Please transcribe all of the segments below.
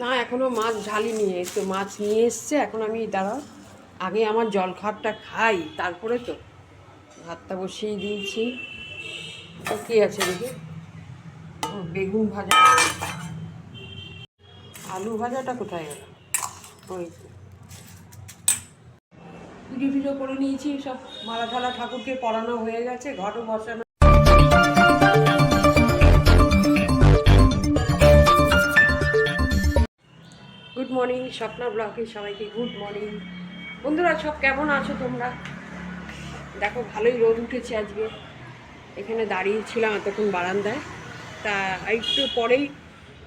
না, এখনও মাছ ঢালিনি, এই তো মাছ নিয়ে এসছে, এখন আমি দাঁড়াও। আগে আমার জল খাবারটা খাই, তারপরে তো ভাতটা বসিয়ে দিয়েছি। তো কী আছে দেখি? বেগুন ভাজা। আলু ভাজাটা কোথায় গেল? ওই পুজো টুজো করে নিয়েছি, সব মালা ঠালা ঠাকুরকে পড়ানো হয়ে গেছে ঘটও বসানো গুড মর্নিং স্বপ্না ব্লকে সবাইকে গুড মর্নিং বন্ধুরা, সব কেমন আছো তোমরা? দেখো, ভালোই রোদ উঠেছে আজকে। এখানে দাঁড়িয়েছিলাম এতক্ষণ বারান্দায়। তা একটু পরেই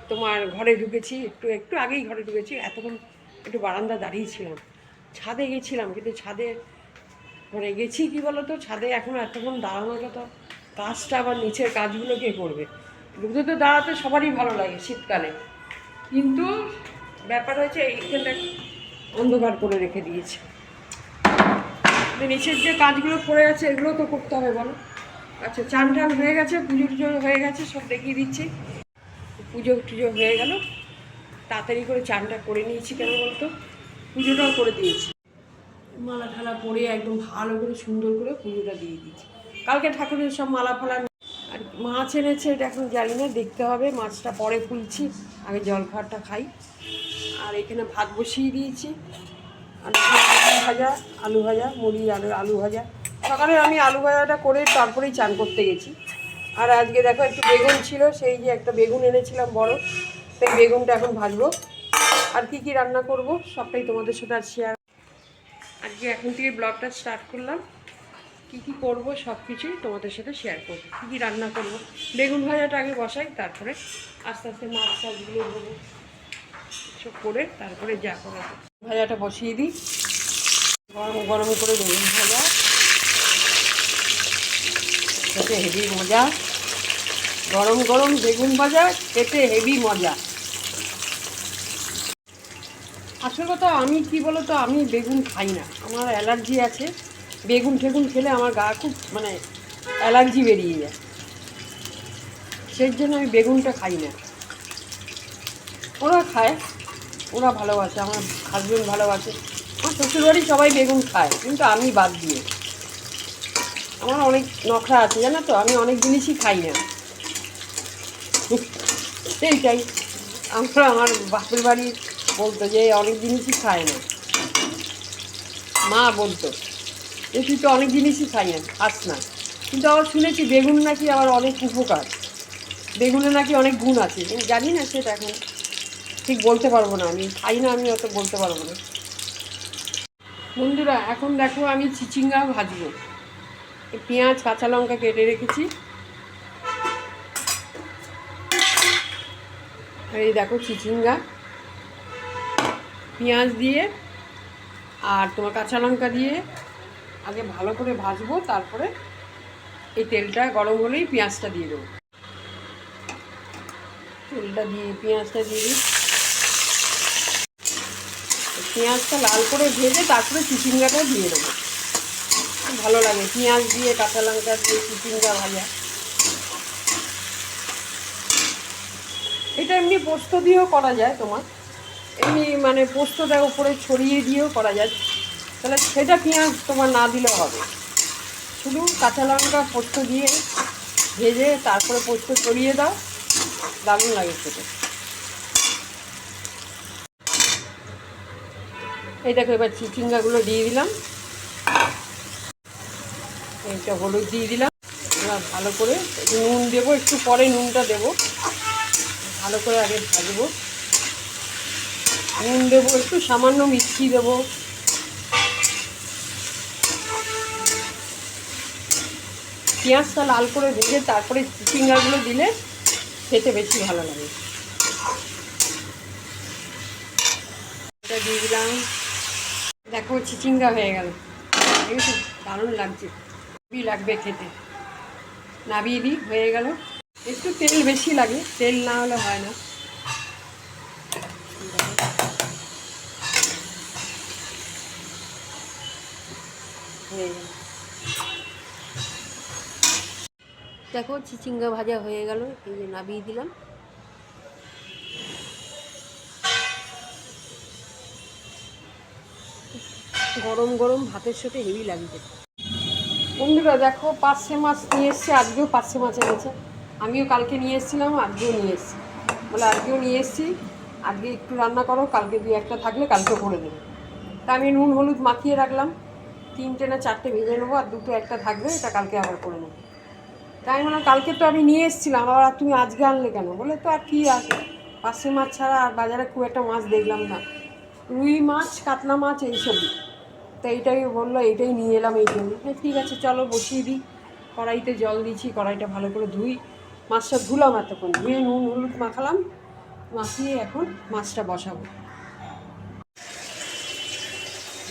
তোমার ঘরে ঢুকেছি, একটু একটু আগেই ঘরে ঢুকেছি, এতক্ষণ একটু বারান্দা দাঁড়িয়েছিলাম। ছাদে গেছিলাম, কিন্তু ছাদে মানে গেছি কি বলো তো ছাদে এখন এতক্ষণ দাঁড়ানোটা তো কাজটা আবার নিচের কাজগুলো কে করবে? রোদে তো দাঁড়াতে সবারই ভালো লাগে শীতকালে। কিন্তু ব্যাপার হয়েছে, এইখানটা অন্ধকার করে রেখে দিয়েছে। কিন্তু নিচের যে কাজগুলো পড়ে আছে, এগুলো তো করতে হবে, বলো। আচ্ছা চান টান হয়ে গেছে পুজো টুজো হয়ে গেছে, সব দেখিয়ে দিচ্ছি। পুজো টুজো হয়ে গেল। তাড়াতাড়ি করে চানটা করে নিয়েছি কেন বলতো? পুজোটাও করে দিয়েছি। মালা ঠালা পরে একদম ভালো করে, সুন্দর করে পুজোটা দিয়ে দিয়েছি। কালকে ঠাকুরের সব মালা ফালা আর মাছ এনেছে, এটা এখন জানি না, দেখতে হবে। মাছটা পরে ফুলছি আগে জল খাওয়ারটা খাই। আর এখানে ভাত বসিয়ে দিয়েছি। ভাজা আলু ভাজা, মুড়ি, আলু আলু ভাজা। সকালে আমি আলু ভাজাটা করে তারপরেই চান করতে গেছি। আর আজকে দেখো একটু বেগুন ছিল, সেই যে একটা বেগুন এনেছিলাম বড়, সেই বেগুনটা এখন ভাজবো। আর কি কি রান্না করব, সবটাই তোমাদের সাথে আর শেয়ার আজকে এখন থেকে ব্লগটা স্টার্ট করলাম। কি কি করব সব কিছুই তোমাদের সাথে শেয়ার করব। কী কী রান্না করব, বেগুন ভাজাটা আগে বসাই, তারপরে আস্তে আস্তে মাছ টাছগুলো দেবো সব করে তারপরে যা করা ভাজাটা বসিয়ে দিই। গরম গরম করে বেগুন ভাজা। খেতে হেভি মজা। গরম গরম বেগুন ভাজা খেতে হেভি মজা। আসল কথা, আমি কি বলো তো আমি বেগুন খাই না। আমার অ্যালার্জি আছে। বেগুন ঠেগুন খেলে আমার গা খুব মানে অ্যালার্জি বেরিয়ে যায়। সেই জন্য আমি বেগুনটা খাই না। ওরা খায়, ওরা ভালোবাসে, আমার হাজব্যান্ড ভালোবাসে। আমার শ্বশুরবাড়ি সবাই বেগুন খায়, কিন্তু আমি বাদ দিয়ে। আমার অনেক নখরা আছে, জানো তো, আমি অনেক জিনিসই খাই না। সেইটাই আমরা আমার বাপের বাড়ি বলতো যে অনেক জিনিসই খায় না। মা বলতো যে তুই তো অনেক জিনিসই খাই না, খাস না। কিন্তু আবার শুনেছি, বেগুন নাকি আবার অনেক উপকার। বেগুনে নাকি অনেক গুণ আছে জানি না সেটা এখন। ঠিক বলতে পারব না। আমি খাই না, আমি অত বলতে পারব না। বন্ধুরা, এখন দেখো আমি চিচিঙ্গা ভাজবো। পেঁয়াজ, কাঁচা লঙ্কা কেটে রেখেছি। এই দেখো চিচিঙ্গা। পেঁয়াজ দিয়ে আর তোমার কাঁচা লঙ্কা দিয়ে আগে ভালো করে ভাজবো, তারপরে এই তেলটা গরম হলেই পেঁয়াজটা দিয়ে দেবো। তেলটা দিয়ে, পেঁয়াজটা দিয়ে দিই। পেঁয়াজটা লাল করে ভেজে তারপরে চিচিঙ্গাটা দিয়ে দেবো। ভালো লাগে, পেঁয়াজ দিয়ে, কাঁচা লঙ্কা দিয়ে, চিচিঙ্গা ভাজা। এটা এমনি পোস্ত দিয়েও করা যায় তোমার। এমনি মানে পোস্তটা উপরে ছড়িয়ে দিয়েও করা যায়। তাহলে সেটা পেঁয়াজ তোমার না দিলেও হবে। শুধু কাঁচা লঙ্কা পোস্ত দিয়ে ভেজে তারপরে পোস্ত ছড়িয়ে দাও। দারুণ লাগে খেতে। এই দেখো, এবার চিচিঙ্গাগুলো দিয়ে দিলাম। এইটা হলুদ দিয়ে দিলাম। এবার ভালো করে নুন দেবো, একটু পরে নুনটা দেবো। ভালো করে আগে ভাজবো। নুন দেবো, একটু সামান্য মিষ্টি দেবো। পেঁয়াজটা লাল করে ভেজে তারপরে চিচিঙ্গাগুলো দিলে খেতে বেশি ভালো লাগে। এটা দিয়ে দিলাম। দেখো চিচিঙ্গা হয়ে গেল। দেখেছ দারুণ লাগছে। খুবই লাগবে খেতে। নাবিয়ে দিই হয়ে গেল। একটু তেল বেশি লাগে, তেল না হলে হয় না। দেখো, চিচিঙ্গা ভাজা হয়ে গেল। এই যে নাবিয়ে দিলাম। গরম গরম ভাতের সাথে হেভি লাগবে বন্ধুরা, দেখো পার্সে মাছ নিয়ে এসছে, আজকেও পার্সে মাছ এনেছে। আমিও কালকে নিয়ে এসেছিলাম, আজকেও নিয়ে এসেছি। বলে আজকেও নিয়ে এসেছি, আজকে একটু রান্না করো, কালকে দুই একটা থাকলে কালকে করে দেবে। তা আমি নুন হলুদ মাখিয়ে রাখলাম, তিনটে না চারটে ভেজে নেব, আর দুটো একটা থাকবে, এটা কালকে আবার করে নেব। তাই মানে কালকে তো আমি নিয়ে এসেছিলাম, আবার আর তুমি আজকে আনলে কেন? বলে তো আর কী আছে পার্সে মাছ ছাড়া আর বাজারে খুব একটা মাছ দেখলাম না। রুই মাছ, কাতলা মাছ, এইসবই। তো এইটাই বলল, এইটাই নিয়ে এলাম, এই জন্য। ঠিক আছে, চলো বসিয়ে দিই। কড়াইতে জল দিয়েছি, কড়াইটা ভালো করে ধুই। মাছটা ধুলাম এতক্ষণ, ধুয়ে নুন, হলুদ মাখালাম। মাখিয়ে এখন মাছটা বসাবো।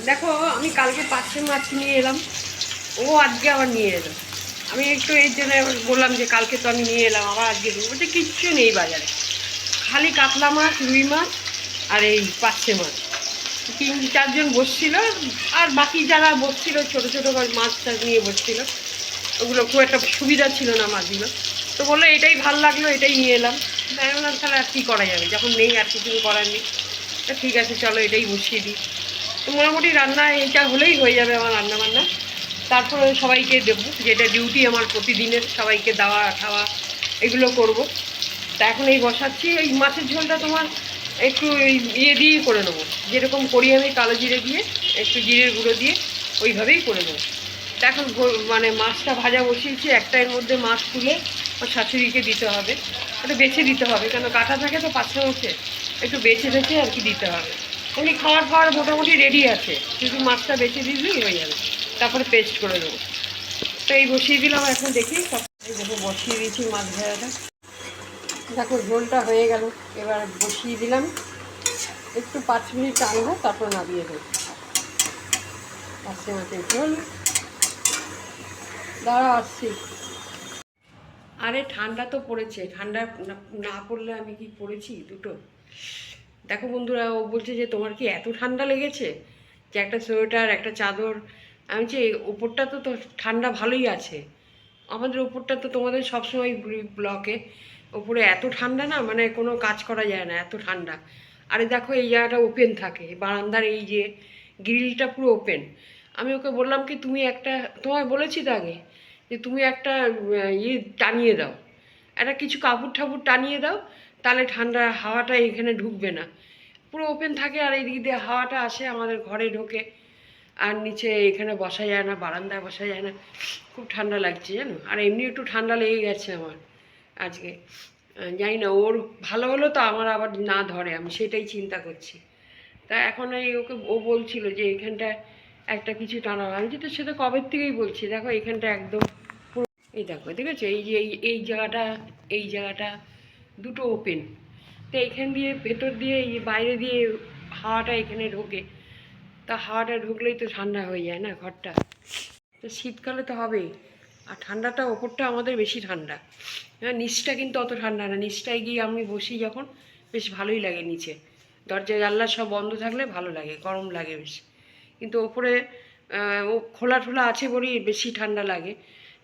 দেখো, আমি কালকে পাঁচশো মাছ নিয়ে এলাম। ও আজকে আবার নিয়ে এলো। আমি একটু এর জন্য বললাম যে, কালকে তো আমি নিয়ে এলাম, আবার আজকে বলছে, কিচ্ছু নেই বাজারে। খালি কাতলা মাছ, রুই মাছ আর এই পাঁচশে মাছ। তিন চারজন বসছিল আর বাকি যারা বসছিল, ছোটো ছোটো মাছ টাছ নিয়ে বসছিল। ওগুলো খুব একটা সুবিধা ছিল না মাছগুলো। তো বলল, এটাই ভালো লাগল, এটাই নিয়ে এলাম। তাই বললাম, তাহলে আর কী করা যাবে? যখন নেই আর কিছু করার নেই। তা ঠিক আছে, চলো এটাই বসিয়ে দিই। তো মোটামুটি রান্না এটা হলেই হয়ে যাবে আমার রান্না বান্না তারপরে সবাইকে দেবো, যেটা ডিউটি আমার প্রতিদিনের, সবাইকে দেওয়া, খাওয়া, এগুলো করব। তা এখন এই বসাচ্ছি। এই মাছের ঝোলটা তোমার একটু ইয়ে দিয়েই করে নেব। যেরকম করি আমি কালো জিরে দিয়ে, একটু জিরের গুঁড়ো দিয়ে ওইভাবেই করে নেব। এখন মানে মাছটা ভাজা বসিয়েছি, একটা এর মধ্যে মাছ তুলে আমার শাশুড়িকে দিতে হবে। ওটা বেছে দিতে হবে, কেন কাটা থাকে তো পাঁচশো হচ্ছে একটু বেছে বেছে আর কি দিতে হবে। এমনি খাওয়ার খাওয়ার মোটামুটি রেডি আছে। শুধু মাছটা বেছে দিলেই হয়ে যাবে। তারপরে পেস্ট করে দেবো তো এই বসিয়ে দিলাম, এখন দেখি সব বসিয়ে দিয়েছি মাছ ভাজাটা। দেখো ঝোলটা হয়ে গেল। এবার বসিয়ে দিলাম। একটু পাঁচ মিনিট টানবো তারপর নামিয়ে দেবো পাঁচশো মাছের ঝোল। দাঁড়া, আসছি। আরে, ঠান্ডা তো পড়েছে। ঠান্ডা না- পড়লে আমি কি পড়েছি দুটো? দেখো বন্ধুরা, ও বলছে যে, তোমার কি এত ঠান্ডা লেগেছে যে, একটা সোয়েটার, একটা চাদর? আমি যে ওপরটা তো তো ঠান্ডা ভালোই আছে। আমাদের ওপরটা তো তোমাদের সবসময় ব্লকে। ওপরে এত ঠান্ডা না মানে কোনো কাজ করা যায় না, এত ঠান্ডা। আরে দেখো, এই জায়গাটা ওপেন থাকে, বারান্দার এই যে গ্রিলটা পুরো ওপেন আমি ওকে বললাম কি, তুমি একটা, তোমায় বলেছি তো আগে, যে তুমি একটা ইয়ে টানিয়ে দাও। একটা কিছু কাপড় ঠাপুর টানিয়ে দাও, তাহলে ঠান্ডা হাওয়াটা এখানে ঢুকবে না। পুরো ওপেন থাকে, আর এই দিক দিয়ে হাওয়াটা আসে, আমাদের ঘরে ঢোকে। আর নিচে এখানে বসা যায় না, বারান্দায় বসা যায় না। খুব ঠান্ডা লাগছে জানো? আর এমনি একটু ঠান্ডা লেগে গেছে আমার। আজকে। জানি না, ওর ভালো হলো তো আমার আবার না ধরে, আমি সেটাই চিন্তা করছি। তা এখন এই ওকে, ও বলছিল যে এখানটায় একটা কিছু টানা, আমি যেটা সেটা কবের থেকেই বলছি, দেখো এখানটা একদম এই দেখো, দেখেছ? এই যে, এই জায়গাটা এই জায়গাটা, দুটো ওপেন তো এইখান দিয়ে ভেতর দিয়ে, এই বাইরে দিয়ে হাওয়াটা এখানে ঢোকে। তা হাওয়াটা ঢুকলেই তো ঠান্ডা হয়ে যায় না ঘরটা। তো শীতকালে তো হবেই। আর ঠান্ডাটা ওপরটা আমাদের বেশি ঠান্ডা। হ্যাঁ নিচটা কিন্তু অত ঠান্ডা না। নিচটায় গিয়ে আমি বসি যখন, বেশ ভালোই লাগে নিচে। দরজা, জানলা সব বন্ধ থাকলে ভালো লাগে, গরম লাগে বেশ। কিন্তু ওপরে ও খোলা ঠোলা আছে বলেই বেশি ঠান্ডা লাগে।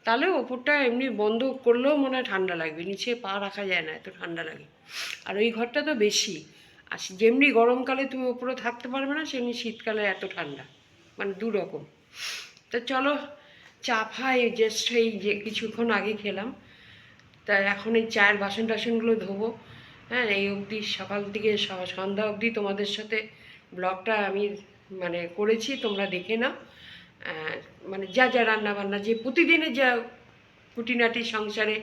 তাহলে ওপরটা এমনি বন্ধ করলেও মনে হয় ঠান্ডা লাগবে। নিচে পা রাখা যায় না, এত ঠান্ডা লাগে। আর ওই ঘরটা তো বেশি। আর যেমনি গরমকালে তুমি ওপরে থাকতে পারবে না, সেমনি শীতকালে এত ঠান্ডা। মানে দু রকম। তো চলো চা ফাই জাস্ট এই যে কিছুক্ষণ আগে খেলাম। তা এখন এই চায়ের বাসন টাসনগুলো ধোবো। হ্যাঁ এই অবধি সকাল থেকে সন্ধ্যা অবধি তোমাদের সাথে ব্লগটা আমি মানে করেছি, তোমরা দেখে নাও। মানে যা যা রান্না বান্না যে প্রতিদিনের যা খুঁটিনাটি সংসারে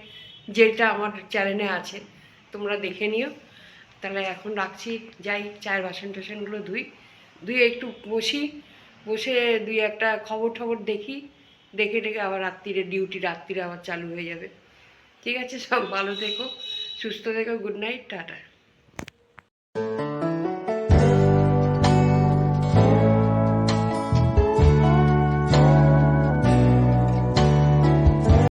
যেটা আমার চ্যানেলে আছে, তোমরা দেখে নিও। তাহলে এখন রাখছি, যাই, চায়ের বাসন টাসনগুলো ধুই। ধুয়ে একটু বসি, বসে দুই একটা খবর টবর দেখি। দেখে ডেকে আবার রাত্রিরে ডিউটি রাত্রিরে আবার চালু হয়ে যাবে। ঠিক আছে, সব ভালো থেকো, সুস্থ থেকো গুড নাইট টাটা।